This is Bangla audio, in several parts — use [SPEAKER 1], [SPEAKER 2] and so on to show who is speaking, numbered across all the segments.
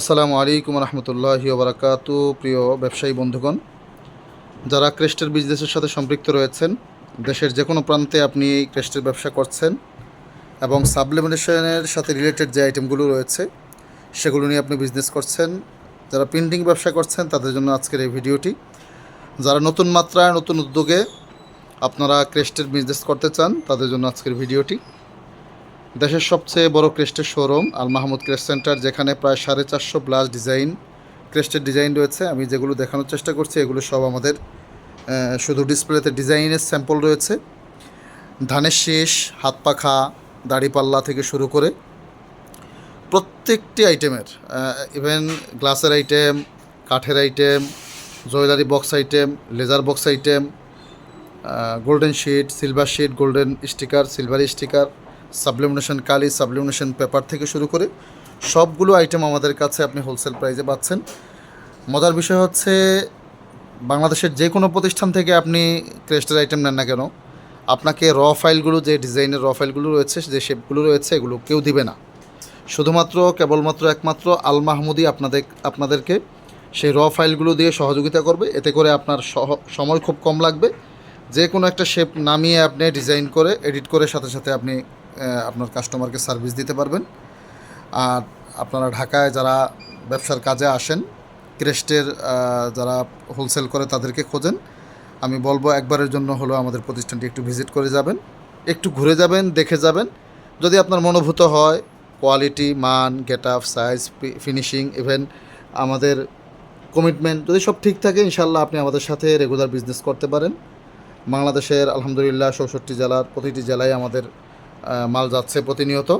[SPEAKER 1] আসসালামু আলাইকুম রহমতুল্লাহি ওবরাকাত, প্রিয় ব্যবসায়ী বন্ধুগণ। যারা ক্রেস্টের বিজনেসের সাথে সম্পৃক্ত রয়েছেন, দেশের যে কোনো প্রান্তে আপনি এই ক্রেস্টের ব্যবসা করছেন এবং সাবলিমিনেশনের সাথে রিলেটেড যে আইটেমগুলো রয়েছে, সেগুলো নিয়ে আপনি বিজনেস করছেন, যারা প্রিন্টিং ব্যবসা করছেন, তাদের জন্য আজকের এই ভিডিওটি। যারা নতুন মাত্রায়, নতুন উদ্যোগে আপনারা ক্রেস্টের বিজনেস করতে চান, তাদের জন্য আজকের ভিডিওটি। দেশের সবচেয়ে বড় ক্রেস্টের showroom, Al Mahmud Crest centre, যেখানে প্রায় সাড়ে চারশো প্লাস ডিজাইন, ক্রেস্টের ডিজাইন রয়েছে। আমি যেগুলো দেখানোর চেষ্টা করছি, এগুলো সব আমাদের শুধু ডিসপ্লেতে ডিজাইনের স্যাম্পল রয়েছে। ধানের শীষ, হাত পাখা দাড়িপাল্লা থেকে শুরু করে প্রত্যেকটি আইটেমের ইভেন গ্লাসের আইটেম, কাঠের item, jewellery box item, laser box item golden sheet, silver sheet, golden sticker, silver sticker sublimation কালি, সাবলিমিনেশন পেপার থেকে শুরু করে সবগুলো আইটেম আমাদের কাছে আপনি হোলসেল প্রাইসে পাচ্ছেন। মজার বিষয় হচ্ছে, বাংলাদেশের যে কোনো প্রতিষ্ঠান থেকে আপনি ক্রেস্টের আইটেম নেন না কেন, আপনাকে র ফাইলগুলো যে ডিজাইনের র ফাইলগুলো রয়েছে, যে শেপগুলো রয়েছে, এগুলো কেউ দিবে না। শুধুমাত্র, কেবলমাত্র একমাত্র আল মাহমুদি আপনাদের, আপনাদেরকে সেই র ফাইলগুলো দিয়ে সহযোগিতা করবে। এতে করে আপনার সময় খুব কম লাগবে। যে কোনো একটা শেপ নামিয়ে আপনি ডিজাইন করে এডিট করে সাথে সাথে আপনি আপনার কাস্টমারকে সার্ভিস দিতে পারবেন। আর আপনারা ঢাকায় যারা ব্যবসার কাজে আসেন ক্রেস্টের যারা হোলসেল করে তাদেরকে খোঁজেন। আমি বলব একবারের জন্য হলো আমাদের প্রতিষ্ঠানটি একটু ভিজিট করে যাবেন। একটু ঘুরে যাবেন, দেখে যাবেন। যদি আপনার মনোভূত হয় কোয়ালিটি মান get up size finishing even আমাদের কমিটমেন্ট যদি সব ঠিক থাকে ইনশাল্লাহ আপনি আমাদের সাথে রেগুলার বিজনেস করতে পারেন। বাংলাদেশের আলহামদুলিল্লাহ চৌষট্টি জেলার প্রতিটি জেলায় আমাদের মাল যাচ্ছে প্রতিনিয়ত।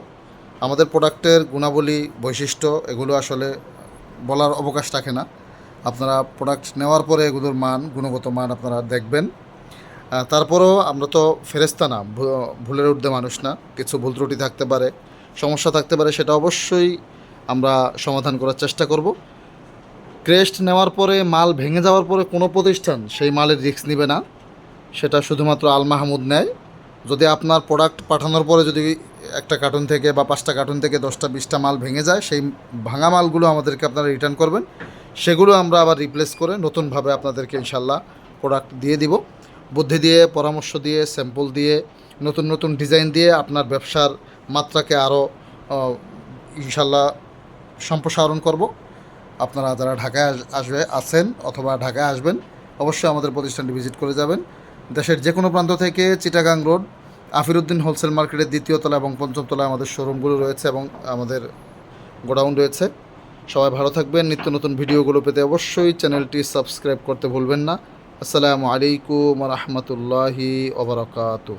[SPEAKER 1] আমাদের প্রোডাক্টের গুণাবলী, বৈশিষ্ট্য এগুলো আসলে বলার অবকাশ রাখে না। আপনারা প্রোডাক্ট নেওয়ার পরে এগুলোর মান, গুণগত মান আপনারা দেখবেন। তারপরেও আমরা তো ফেরেস্তা না ভুলের ঊর্ধ্বে মানুষ না, কিছু ভুল ত্রুটি থাকতে পারে, সমস্যা থাকতে পারে, সেটা অবশ্যই আমরা সমাধান করার চেষ্টা করব। ক্রেস্ট নেওয়ার পরে, মাল ভেঙে যাওয়ার পরে কোনো প্রতিষ্ঠান সেই মালের রিস্ক নেবে না। সেটা শুধুমাত্র আল মাহমুদ নেয়। যদি আপনার প্রোডাক্ট পাঠানোর পরে যদি একটা কার্টুন থেকে বা পাঁচটা কার্টুন থেকে দশটা, বিশটা মাল ভেঙে যায়, সেই ভাঙা মালগুলো আমাদেরকে আপনারা রিটার্ন করবেন। সেগুলো আমরা আবার রিপ্লেস করে নতুনভাবে আপনাদেরকে ইনশাল্লাহ প্রোডাক্ট দিয়ে দিব। বুদ্ধি দিয়ে, পরামর্শ দিয়ে স্যাম্পল দিয়ে, নতুন নতুন ডিজাইন দিয়ে আপনার ব্যবসার মাত্রাকে আরও ইনশাল্লাহ সম্প্রসারণ করব। আপনারা যারা ঢাকায় আসবে, আছেন অথবা ঢাকায় আসবেন, অবশ্যই আমাদের প্রতিষ্ঠানটি ভিজিট করে যাবেন। দেশের যে কোনো প্রান্ত থেকে চিটাগাং রোড, আফিরুদ্দিন হোলসেল মার্কেটের দ্বিতীয় তলা এবং পঞ্চম তলায় আমাদের শোরুমগুলো রয়েছে এবং আমাদের গোডাউন রয়েছে। সবাই ভালো থাকবেন। নিত্য নতুন ভিডিওগুলো পেতে অবশ্যই চ্যানেলটি সাবস্ক্রাইব করতে ভুলবেন না। আসসালামু আলাইকুম রহমতুল্লাহি ওবরাকাতুহ